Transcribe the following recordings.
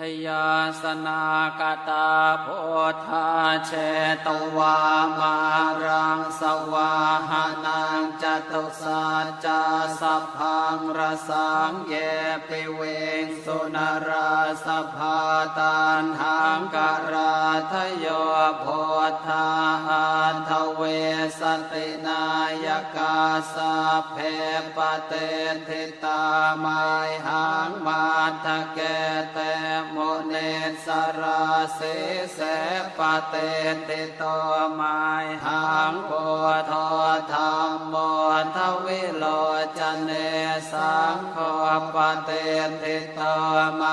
ชยาสนากตาโพธาเชตวามารังสวาหานังจตุสัจจะสัพพังรสังเยปิเวงสุนราสภาตันหังกราทโยโพธาอันทเวสตินายกาสาเพปเตทิตามไมหังมาทะเกเตมเนสราเสเสปเตติโตไมหังโพธธรรมโมทวิโลจเนสังโฆปเตติโตไม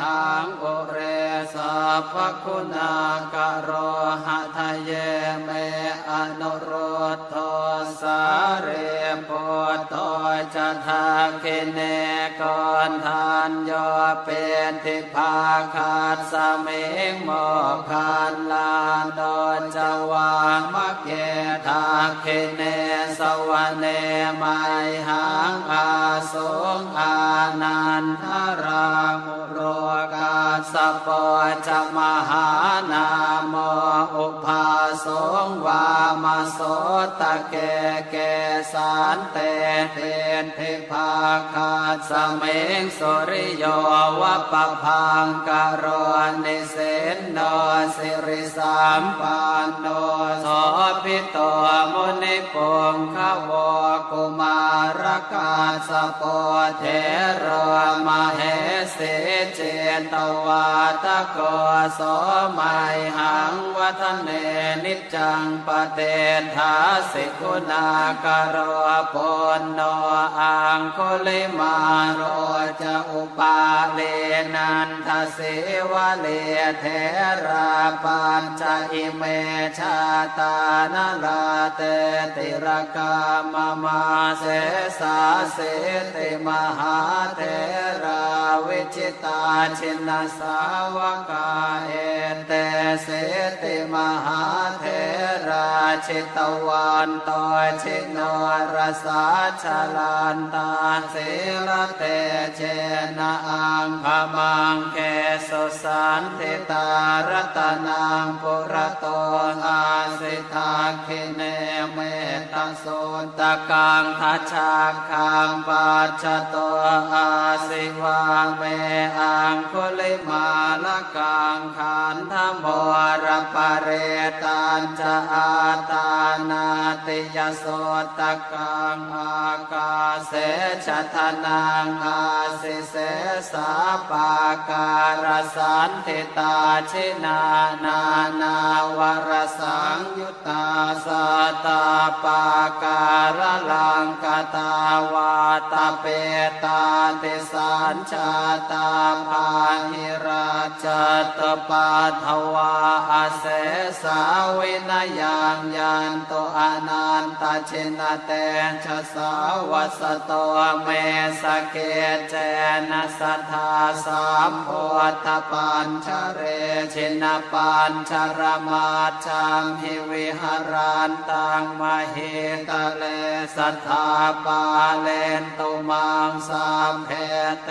หังอุเรสัพคุณากโรหะทะเยเมอนุโรธโทสาเรปุตโตจะทาคิเน อนทานโยเป็นทิพาคาดสมิงโมคันลานโดนจวามะเกทาคิเนสวเนไมหังอาสงอานันทรามุโรกาสปอจะมหานามโมอุปาส มาโสตะเกเกสานเตเทนเทพาคาสเมงสุริโยวะปะพังกโรนิเสนโนสิริสามปันโนโสพิโตมุนิปงขวกุมารกาสปอเทโรมาเหสิเจตวาตะโกสมัยหังวัฒเนนิจจังปเตทาสิกุณากโรปุณโนอังคุลิมาโรจะอุปาเลนันทเสวะเลเทราปัญจอิเมชาตานลาเตติรกามมาเสสาเสติมหาเทราวิจิตาชินสาวกาเอเตเสติมหาเทรา ชิตวันตชิโนรสาชลานตาเสรเตเจนะอังพมังเคสุสันเทตารตนางปุระโตอาสิทาคิเนเมต โสตะกังทัชชาคังปัจจโตอาสิวังเมอังคุลิมาละกังขันธโมรปะเรตันจะอาตา นาติยโสตกังอากาเสชะทนังอาสิเสสาปาการสันติตาชินานานาวรสังยุตตาสตาปาการลังกตาวาตาเปตาติสัญชาตาภาหิราชตปาทวาอาเสสาวินยังยันโตอนันตชินเตชะสาวัสโตเมสเกเจนะสัทธาสามโพธปัญชเรชินปัญชรมาจังหิวิหารันตังมเหตเลสัทธาปาเลนตุมังสามเพเต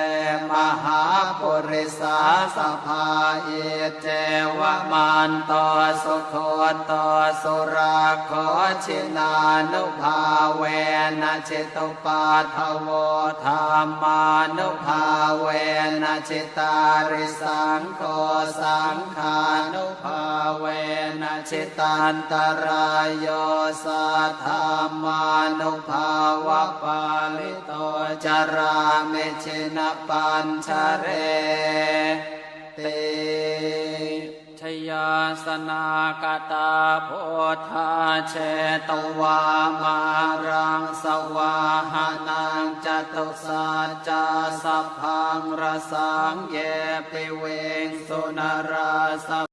มหาปุริสาสภาเอเจวมันตสุโคโตสุราโคชินานุภาเวนะจิตุปาทโวธรรมานุภาเวนะจิตาริสังโฆสังขานุภาเวนะจิตันตรายโยสัทธามานุภาวะปาลิโตจารามิชินปัญชเรตชยา สนากตาโพธาเชตวามารังสวาหานังจตุสัจาสัพพังรสังเยปิเวงสุนราส